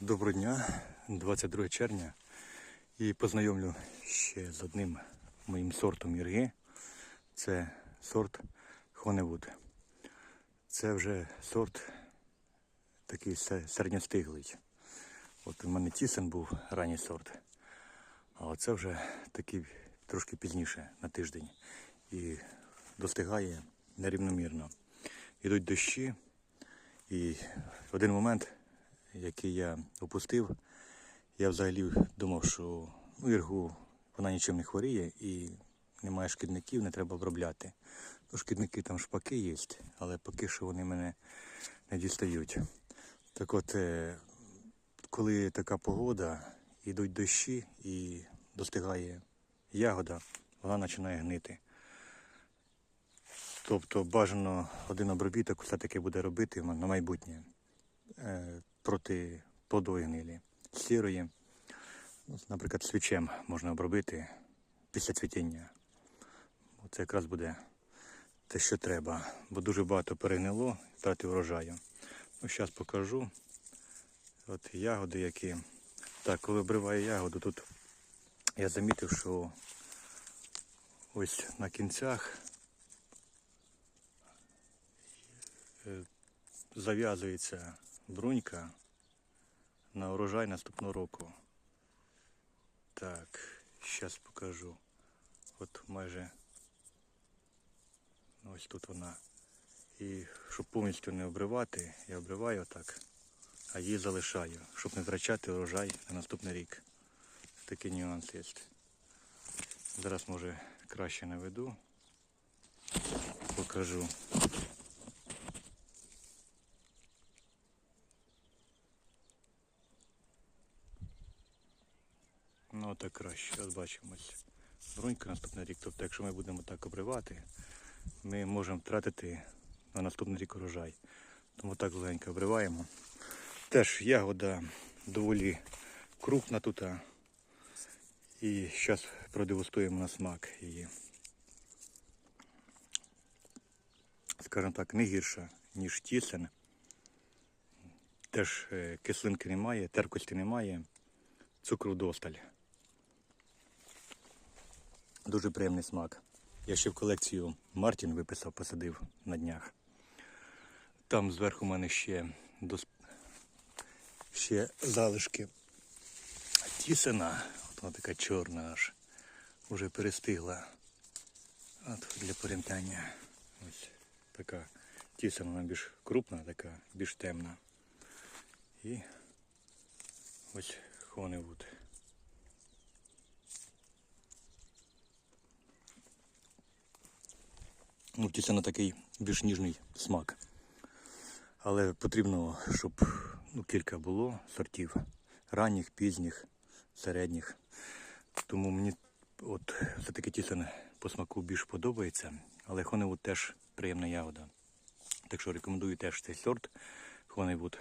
Доброго дня, 22 червня. І познайомлю ще з одним моїм сортом ірги. Це сорт Хоневуд. Це вже сорт такий середньостиглий. От у мене тісен був ранній сорт. А оце вже такий трошки пізніше на тиждень. І достигає нерівномірно. Ідуть дощі, і в один момент, який я опустив, я взагалі думав, що ну, іргу вона нічим не хворіє і немає шкідників, не треба обробляти. Ну, шкідники там шпаки є, але поки що вони мене не дістають. Так от, е, коли така погода, йдуть дощі і достигає ягода, вона починає гнити. Тобто бажано один обробіток все-таки буде робити на майбутнє е, проти плодової гнилі. Сірої, наприклад, свічем можна обробити після цвітіння. Це якраз буде те, що треба, бо дуже багато перегнило, втрати врожаю. Ну, зараз покажу. От ягоди, які. Так, коли обриваю ягоду, тут я замітив, що ось на кінцях е, зав'язується брунька на урожай наступного року. Так, зараз покажу. От майже ось тут вона. І щоб повністю не обривати, я обриваю отак, а її залишаю, щоб не втрачати урожай на наступний рік. Такий нюанс є. Зараз може краще наведу. Покажу. Ну так краще. От бачимо ось брунька наступний рік. Тобто, якщо ми будемо так обривати, ми можемо втратити на наступний рік урожай. Тому так легенько обриваємо. Теж ягода доволі крупна тут. І зараз продегустуємо на смак її. Скажімо так, не гірша, ніж тісен. Теж е, кислинки немає, терпкості немає, цукру досталь. Дуже приємний смак. Я ще в колекцію Мартін виписав, посадив на днях. Там зверху у мене ще, дос... ще залишки тісена. От вона така чорна аж. Уже перестигла. От для порівняння. Ось така тісена, вона більш крупна, така, більш темна. І ось Хоневуд. Ну, на такий більш ніжний смак. Але потрібно, щоб ну, кілька було сортів. Ранніх, пізніх, середніх. Тому мені от все-таки тісен по смаку більш подобається, але Хоневуд теж приємна ягода. Так що рекомендую теж цей сорт Хоневуд.